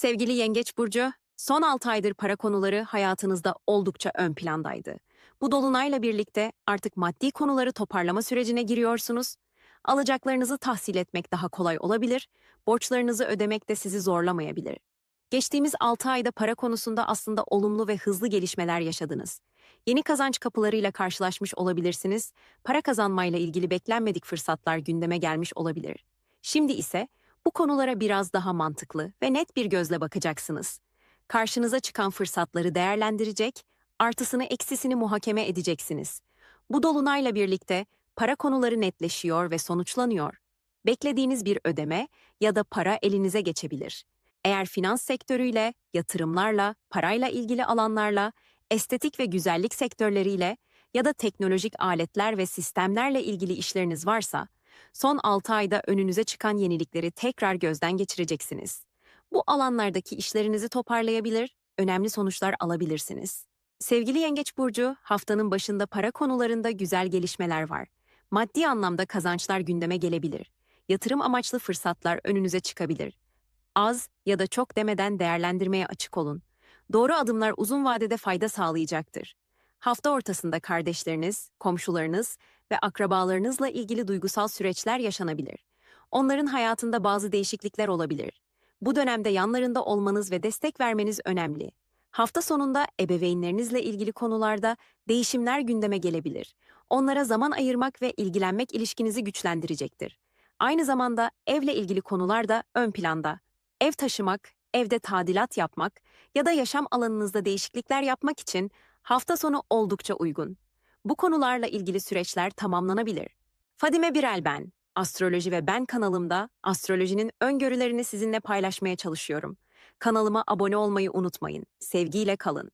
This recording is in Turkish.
Sevgili Yengeç Burcu, son 6 aydır para konuları hayatınızda oldukça ön plandaydı. Bu dolunayla birlikte artık maddi konuları toparlama sürecine giriyorsunuz. Alacaklarınızı tahsil etmek daha kolay olabilir, borçlarınızı ödemek de sizi zorlamayabilir. Geçtiğimiz 6 ayda para konusunda aslında olumlu ve hızlı gelişmeler yaşadınız. Yeni kazanç kapılarıyla karşılaşmış olabilirsiniz, para kazanmayla ilgili beklenmedik fırsatlar gündeme gelmiş olabilir. Şimdi ise bu konulara biraz daha mantıklı ve net bir gözle bakacaksınız. Karşınıza çıkan fırsatları değerlendirecek, artısını eksisini muhakeme edeceksiniz. Bu dolunayla birlikte para konuları netleşiyor ve sonuçlanıyor. Beklediğiniz bir ödeme ya da para elinize geçebilir. Eğer finans sektörüyle, yatırımlarla, parayla ilgili alanlarla, estetik ve güzellik sektörleriyle ya da teknolojik aletler ve sistemlerle ilgili işleriniz varsa, son 6 ayda önünüze çıkan yenilikleri tekrar gözden geçireceksiniz. Bu alanlardaki işlerinizi toparlayabilir, önemli sonuçlar alabilirsiniz. Sevgili Yengeç Burcu, haftanın başında para konularında güzel gelişmeler var. Maddi anlamda kazançlar gündeme gelebilir. Yatırım amaçlı fırsatlar önünüze çıkabilir. Az ya da çok demeden değerlendirmeye açık olun. Doğru adımlar uzun vadede fayda sağlayacaktır. Hafta ortasında kardeşleriniz, komşularınız ve akrabalarınızla ilgili duygusal süreçler yaşanabilir. Onların hayatında bazı değişiklikler olabilir. Bu dönemde yanlarında olmanız ve destek vermeniz önemli. Hafta sonunda ebeveynlerinizle ilgili konularda değişimler gündeme gelebilir. Onlara zaman ayırmak ve ilgilenmek ilişkinizi güçlendirecektir. Aynı zamanda evle ilgili konular da ön planda. Ev taşımak, evde tadilat yapmak ya da yaşam alanınızda değişiklikler yapmak için hafta sonu oldukça uygun. Bu konularla ilgili süreçler tamamlanabilir. Fadime Birel ben. Astroloji ve Ben kanalımda astrolojinin öngörülerini sizinle paylaşmaya çalışıyorum. Kanalıma abone olmayı unutmayın. Sevgiyle kalın.